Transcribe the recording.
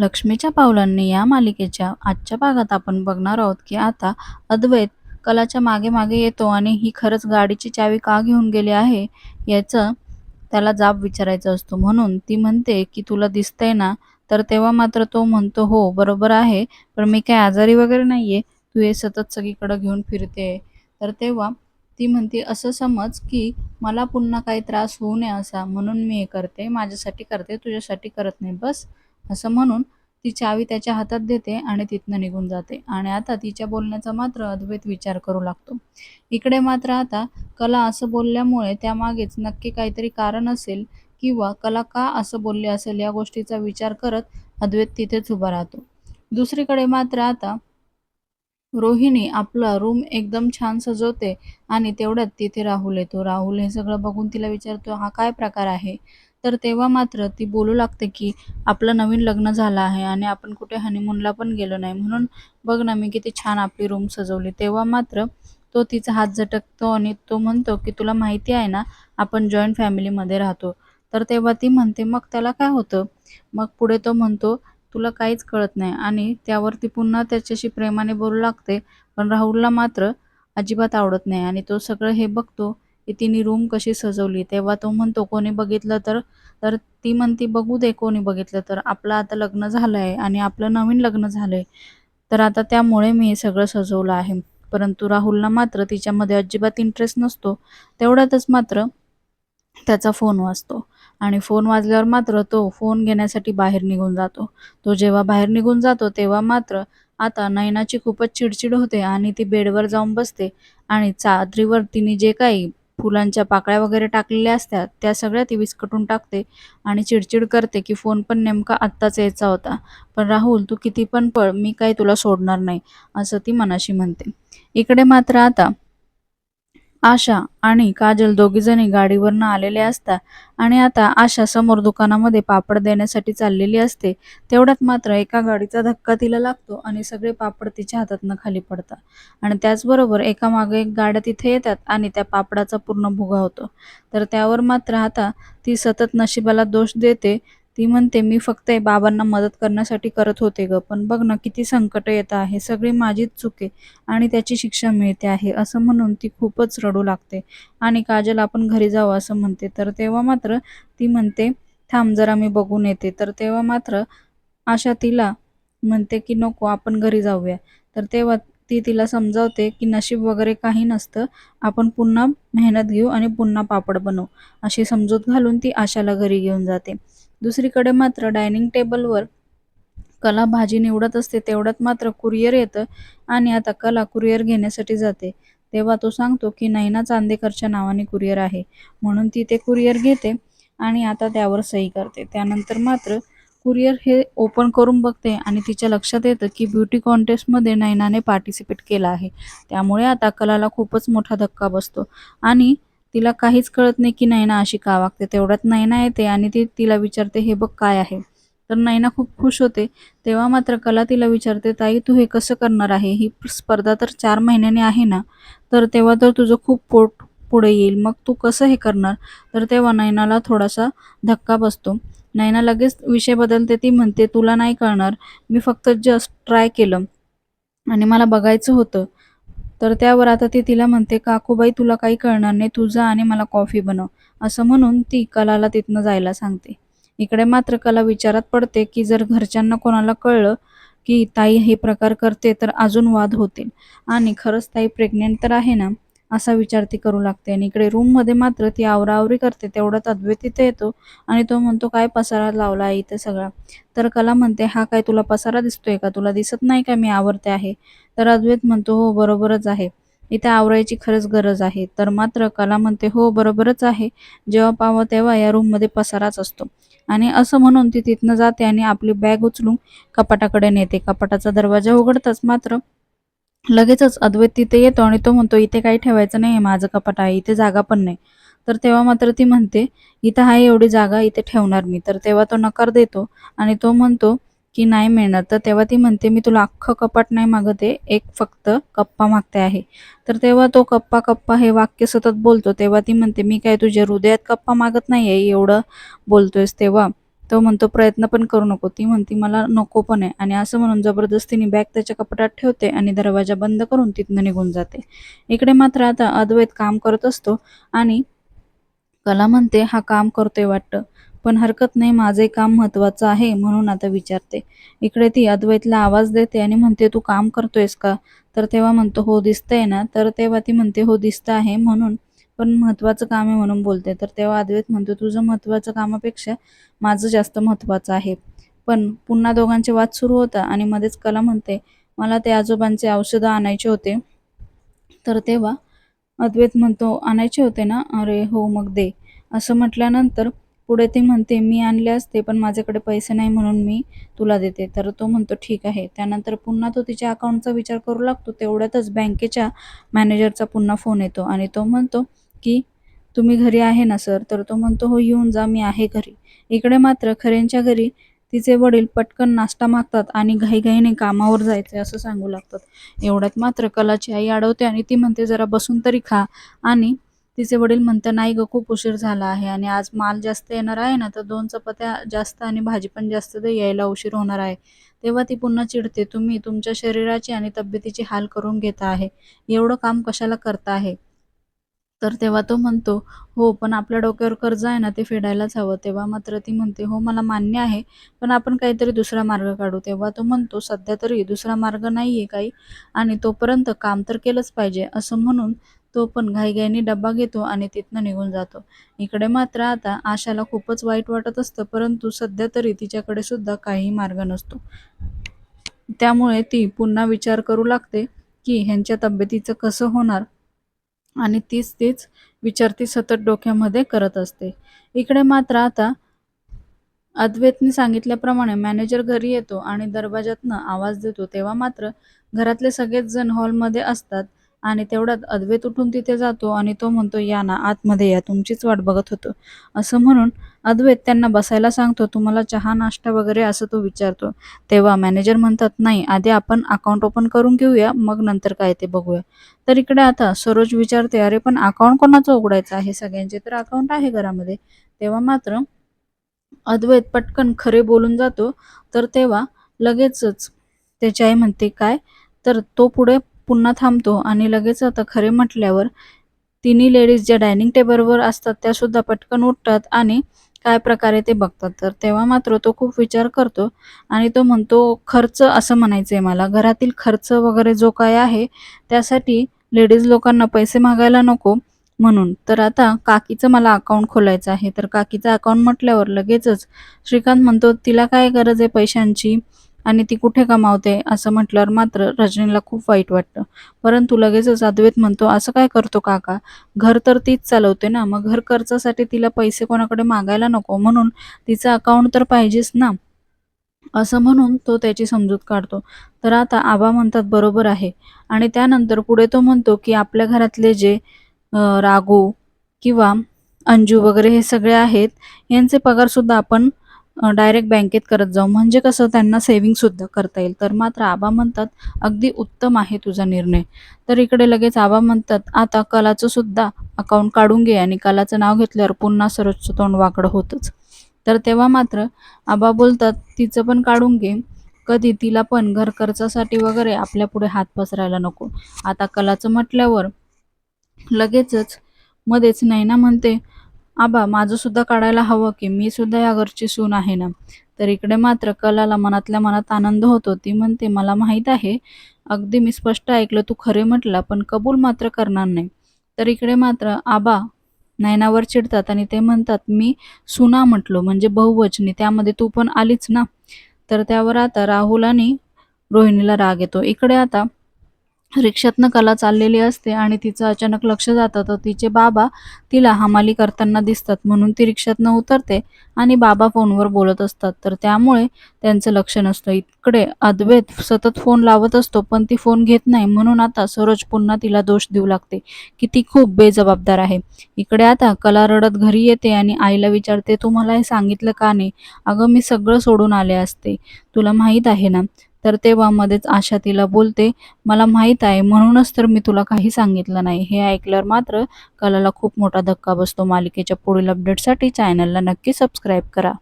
लक्ष्मीच्या पावलांनी या मालिकेच्या आजच्या भागात आपण बघणार आहोत की आता अद्वैत कलाच्या मागे मागे येतो आणि ही खरंच गाडीची चावी का घेऊन गेली आहे याचं त्याला जाब विचारायचा असतो. म्हणून ती म्हणते की तुला दिसतंय ना तर तेव्हा मात्र तो म्हणतो हो बरोबर आहे पण मी काय आजारी वगैरे नाहीये तू हे सतत सगळीकडे घेऊन फिरते. तर तेव्हा ती म्हणते असं समज की मला पुन्हा काही त्रास होऊ नये असा म्हणून मी हे करते माझ्यासाठी करते तुझ्यासाठी करत नाही बस. असं म्हणून ती चावी त्याच्या हातात देते आणि तिथनं निघून जाते. आणि आता तिच्या बोलण्याचा मात्र अद्वैत विचार करू लागतो. इकडे मात्र आता कला असं बोलल्यामुळे त्यामागेच नक्की काहीतरी कारण असेल किंवा कला का असं बोलली असेल या गोष्टीचा विचार करत अद्वैत तिथेच उभा राहतो. दुसरीकडे मात्र आता रोहिणी आपला रूम एकदम छान सजवते आणि तेवढ्यात तिथे राहुल येतो. राहुल हे सगळं बघून तिला विचारतो हा काय प्रकार आहे? तर तेव्हा मात्र ती बोलू लागते की आपलं नवीन लग्न झालं आहे आणि आपण कुठे हनीमूनला पण गेलो नाही. म्हणून बघ ना मी किती छान आपली रूम सजवली. तेव्हा मात्र तो तिचा हात झटकतो आणि तो म्हणतो की तुला माहिती आहे ना आपण जॉईंट फॅमिलीमध्ये राहतो. तर तेव्हा ती म्हणते मग त्याला काय होतं? मग पुढे तो म्हणतो तुला काहीच कळत नाही. आणि त्यावर ती पुन्हा त्याच्याशी प्रेमाने बोलू लागते पण राहुलला मात्र अजिबात आवडत नाही. आणि तो सगळं हे बघतो की तिने रूम कशी सजवली. तेव्हा तो म्हणतो कोणी बघितलं तर तर ती म्हणती बघू दे कोणी बघितलं तर. आपलं आता लग्न झालं आहे आणि आपलं नवीन लग्न झालं आहे तर आता त्यामुळे मी हे सगळं सजवलं आहे. परंतु राहुलला मात्र तिच्यामध्ये अजिबात इंटरेस्ट नसतो. तेवढ्यातच मात्र त्याचा फोन वाजतो. आणि फोन वाजल्यावर मात्र तो फोन घेण्यासाठी बाहेर निघून जातो. तो जेव्हा बाहेर निघून जातो तेव्हा मात्र आता नयनाची खूपच चिडचिड होते आणि ती बेडवर जाऊन बसते. आणि चादरीवर तिने जे काही फुलांच्या पाकळ्या वगैरे टाकलेल्या असतात त्या सगळ्या ती विस्कटून टाकते आणि चिडचिड करते की फोन पण नेमका आत्ताच यायचा होता. पण राहुल तू किती पण पळ मी काही तुला सोडणार नाही असं ती मनाशी म्हणते. इकडे मात्र आता आशा आणि काजल दोघीजणी गाडीवरनं आलेले असतात आणि आता आशा समोर दुकानामध्ये पापड देण्यासाठी चाललेली असते तेवढ्यात मात्र एका गाडीचा धक्का तिला लागतो आणि सगळे पापड तिच्या हातातनं खाली पडतात. आणि त्याचबरोबर एका मागे एक गाड्या तिथे येतात आणि त्या पापडाचा पूर्ण भुगा होतो. तर त्यावर मात्र आता ती सतत नशिबाला दोष देते ती म्हणते मी फक्त बाबांना मदत करण्यासाठी करत होते ग पण बघ ना किती संकट येत आहे. सगळी माझीच चुके आणि त्याची शिक्षा मिळते आहे. असं म्हणून ती खूपच रडू लागते. आणि काजल आपण घरी जाऊ असं म्हणते. तर तेव्हा मात्र ती म्हणते थांब जरा मी बघून येते. तर तेव्हा मात्र आशा तिला म्हणते की नको आपण घरी जाऊया. तर तेव्हा ती तिला समजावते की नशीब वगैरे काही नसतं. आपण पुन्हा मेहनत घेऊ आणि पुन्हा पापड बनवू. अशी समजूत घालून ती आशाला घरी घेऊन जाते. दुसरीकडे मात्र डायनिंग टेबलवर कला भाजी निवडत असते तेवढ्यात मात्र कुरिअर येतं आणि आता कला कुरिअर घेण्यासाठी जाते. तेव्हा तो सांगतो की नैना चांदेकरच्या नावाने कुरिअर आहे. म्हणून ती ते कुरिअर घेते आणि आता त्यावर सही करते. त्यानंतर मात्र कुरिअर हे ओपन करून बघते आणि तिच्या लक्षात येतं की ब्युटी कॉन्टेस्टमध्ये नैनाने पार्टिसिपेट केला आहे. त्यामुळे आता कलाला खूपच मोठा धक्का बसतो आणि तिला काहीच कळत नाही की नैना अशी का वागते. तेवढ्यात नैना येते आणि ती तिला विचारते हे बघ काय आहे? तर नैना खूप खुश होते. तेव्हा मात्र कला तिला विचारते ताई तू हे कसं करणार आहे? ही स्पर्धा तर चार महिन्याने आहे ना? तर तेव्हा तर तुझं खूप पोट पुढे येईल. मग तू कसं हे करणार? तर तेव्हा नैनाला थोडासा धक्का बसतो. नैना लगेच विषय बदलते. ती म्हणते तुला नाही कळणार. मी फक्त जस्ट ट्राय केलं आणि मला बघायचं होतं. तर त्यावर आता ती तिला म्हणते काकूबाई तुला काही कळणार नाही तू जा आणि मला कॉफी बनव. असं म्हणून ती कलाला तिथनं जायला सांगते. इकडे मात्र कला विचारात पडते की जर घरच्यांना कोणाला कळलं की ताई हे प्रकार करते तर अजून वाद होतील. आणि खरंच ताई प्रेग्नेंट तर आहे ना असा विचार ती करू लागते. आणि इकडे रूममध्ये मात्र ती आवराआवरी करते तेवढ्यात अद्वैत तिथे येतो आणि तो म्हणतो काय पसारा लावला आहे इथे सगळा? तर कला म्हणते हा काय तुला पसारा दिसतोय का? तुला दिसत नाही का? मी आवरते आहे. तर अद्वैत म्हणतो हो बरोबरच आहे. इथे आवरायची खरंच गरज आहे. तर मात्र कला म्हणते हो बरोबरच आहे. जेव्हा पाहावं तेव्हा या रूममध्ये पसाराच असतो. आणि असं म्हणून ती तिथनं जाते आणि आपली बॅग उचलून कपाटाकडे नेते. कपाटाचा दरवाजा उघडताच मात्र लगेचच अद्वैत तिथे येतो आणि तो म्हणतो इथे काही ठेवायचं नाही माझं कपाट आहे इथे जागा पण नाही. तर तेव्हा मात्र ती म्हणते इथं आहे एवढी जागा इथे ठेवणार मी. तर तेव्हा तो नकार देतो आणि तो म्हणतो की नाही मिळणार. तर तेव्हा ती म्हणते मी तुला अख्खं कपाट नाही मागते एक फक्त कप्पा मागते आहे. तर तेव्हा तो कप्पा कप्पा हे वाक्य सतत बोलतो. तेव्हा ती म्हणते मी काय तुझ्या हृदयात कप्पा मागत नाही आहे एवढं बोलतोयस तेव्हा. तो म्हणतो प्रयत्न पण करू नको. ती म्हणती मला नको पण आहे. आणि असं म्हणून जबरदस्तीने बॅग त्याच्या कपाटात ठेवते आणि दरवाजा बंद करून तिथनं निघून जाते. इकडे मात्र आता अद्वैत काम करत असतो आणि कला म्हणते हा काम करतोय वाटतं. पण हरकत नाही माझे काम महत्वाचं आहे म्हणून आता विचारते. इकडे ती अद्वैतला आवाज देते आणि म्हणते तू काम करतोयस का? तर तेव्हा म्हणतो हो दिसतंय ना. तर तेव्हा ती म्हणते हो दिसतं आहे म्हणून पण महत्वाचं काम आहे म्हणून बोलते. तर तेव्हा अद्वैत म्हणतो तुझं महत्वाचं कामापेक्षा माझं जास्त महत्वाचं आहे. पण पुन्हा दोघांचे वाद सुरू होता आणि मध्येच कला म्हणते मला ते आजोबांचे औषधं आणायचे होते. तर तेव्हा अद्वैत म्हणतो आणायचे होते ना? अरे हो मग दे. असं म्हटल्यानंतर पुढे ती म्हणते मी आणले असते पण माझ्याकडे पैसे नाही म्हणून मी तुला देते. तर तो म्हणतो ठीक आहे. त्यानंतर पुन्हा तो तिच्या अकाउंटचा विचार करू लागतो. तेवढ्यातच बँकेच्या मॅनेजरचा पुन्हा फोन येतो आणि तो म्हणतो की तुम्ही घरी आहे ना सर तर तो म्हणतो हो येऊन जा मी आहे घरी. इकडे मात्र खऱ्यांच्या घरी तिचे वडील पटकन नाश्ता मागतात आणि घाईघाईने कामावर जायचे असं सांगू लागतात. एवढ्यात मात्र कलाची आई अडवते आणि ती म्हणते जरा बसून तरी खा. आणि तिचे वडील म्हणतात नाही ग खूप उशीर झाला आहे आणि आज माल जास्त येणार आहे ना तर दोन चपात्या जास्त आणि भाजी पण जास्त तर यायला उशीर होणार आहे. तेव्हा ती पुन्हा चिडते तुम्ही तुमच्या शरीराची आणि तब्येतीची हाल करून घेता आहे. एवढं काम कशाला करता आहे? तर तेव्हा तो म्हणतो हो पण आपल्या डोक्यावर कर्ज आहे ना ते फेडायलाच हवं. तेव्हा मात्र ती म्हणते हो मला मान्य आहे पण आपण काहीतरी दुसरा मार्ग काढू. तेव्हा तो म्हणतो सध्या तरी दुसरा मार्ग नाही आहे काही आणि तोपर्यंत काम तर केलंच पाहिजे. असं म्हणून तो पण घाईघाईने डब्बा घेतो आणि तिथनं निघून जातो. इकडे मात्र आता आशाला खूपच वाईट वाटत असतं परंतु सध्या तरी तिच्याकडे सुद्धा काही मार्ग नसतो. त्यामुळे ती पुन्हा विचार करू लागते की ह्यांच्या तब्येतीचं कसं होणार? आणि तीच तीच विचार ती सतत डोक्यामध्ये करत असते. इकडे मात्र आता अद्वैतने सांगितल्याप्रमाणे मॅनेजर घरी येतो आणि दरवाजातनं आवाज देतो तेव्हा मात्र घरातले सगळेच जण हॉलमध्ये असतात. आणि तेवढ्यात अद्वैत उठून तिथे जातो आणि तो म्हणतो या ना आतमध्ये या तुमचीच वाट बघत होतो. असं म्हणून अद्वैत त्यांना बसायला सांगतो तुम्हाला चहा नाश्ता वगैरे असं तो विचारतो. तेव्हा मॅनेजर म्हणतात नाही आधी आपण अकाउंट ओपन करून घेऊया मग नंतर काय ते बघूया. तर इकडे आता सरोज विचारते अरे पण अकाउंट कोणाचं उघडायचं आहे? सगळ्यांचे तर अकाउंट आहे घरामध्ये. तेव्हा मात्र अद्वैत पटकन खरे बोलून जातो. तर तेव्हा लगेचच त्याची आई म्हणते काय? तर तो पुढे पुन्हा थांबतो आणि लगेच आता खरे म्हटल्यावर तिन्ही लेडीज ज्या डायनिंग टेबलवर असतात त्या सुद्धा पटकन उठतात आणि काय प्रकारे ते बघतात. तर तेव्हा मात्र तो खूप विचार करतो आणि तो म्हणतो खर्च असं म्हणायचं आहे मला. घरातील खर्च वगैरे जो काय आहे त्यासाठी लेडीज लोकांना पैसे मागायला नको म्हणून. तर आता काकीचं मला अकाउंट खोलायचं आहे. तर काकीचं अकाउंट म्हटल्यावर लगेचच श्रीकांत म्हणतो तिला काय गरज आहे पैशांची? आणि ती कुठे कमावते असं म्हटल्यावर मात्र रजनीला खूप वाईट वाटतं. परंतु लगेचच अद्वैत म्हणतो असं काय करतो काका? घर तर तीच चालवते ना मग घर खर्चासाठी तिला पैसे कोणाकडे मागायला नको म्हणून तिचं अकाउंट तर पाहिजेच ना. असं म्हणून तो त्याची समजूत काढतो. तर आता आबा म्हणतात बरोबर आहे. आणि त्यानंतर पुढे तो म्हणतो की आपल्या घरातले जे राघू किंवा अंजू वगैरे हे सगळे आहेत यांचे पगारसुद्धा आपण डायरेक्ट बँकेत करत जाऊ. म्हणजे कसं त्यांना सेव्हिंगसुद्धा करता येईल. तर मात्र आबा म्हणतात अगदी उत्तम आहे तुझा निर्णय. तर इकडे लगेच आबा म्हणतात आता कलाचं सुद्धा अकाउंट काढून घे. आणि कलाचं नाव घेतल्यावर पुन्हा सरोजचं तोंड वाकडं होतंच. तर तेव्हा मात्र आबा बोलतात तिचं पण काढून घे. कधी तिला पण घर खर्चासाठी वगैरे आपल्या पुढे हात पसरायला नको. आता कलाचं म्हटल्यावर लगेचच मध्येच नैना म्हणते आबा माझं सुद्धा काढायला हवं की मी सुद्धा या घरची सून आहे ना? तर इकडे मात्र कलाला मनातल्या मनात आनंद होतो. ती म्हणते मला माहीत आहे. अगदी मी स्पष्ट ऐकलं तू खरे म्हटलं पण कबूल मात्र करणार नाही. तर इकडे मात्र आबा नयनावर चिडतात आणि ते म्हणतात मी सुना म्हटलो म्हणजे बहुवचनी त्यामध्ये तू पण आलीच ना? तर त्यावर आता राहुल आणि रोहिणीला राग येतो. इकडे आता रिक्षातनं कला चाललेली असते आणि तिचं अचानक लक्ष जातं तर तिचे बाबा तिला हमाली करताना दिसतात. म्हणून ती रिक्षातनं उतरते आणि बाबा फोनवर बोलत असतात. तर त्यामुळे त्यांचं लक्ष नसतं. इकडे अद्वैत सतत फोन लावत असतो पण ती फोन घेत नाही. म्हणून आता सरोज पुन्हा तिला दोष देऊ लागते की ती खूप बेजबाबदार आहे. इकडे आता कला रडत घरी येते आणि आईला विचारते तू मला हे सांगितलं का नाही? अगं मी सगळं सोडून आले असते. तुला माहीत आहे ना तर तेव्हा मध्येच आशा तिला बोलते मला माहीत आहे म्हणूनच तर मी तुला काही सांगितलं नाही. हे ऐकल्यावर मात्र कलाला खूप मोठा धक्का बसतो. मालिकेच्या पुढील अपडेटसाठी चॅनलला नक्की सबस्क्राईब करा.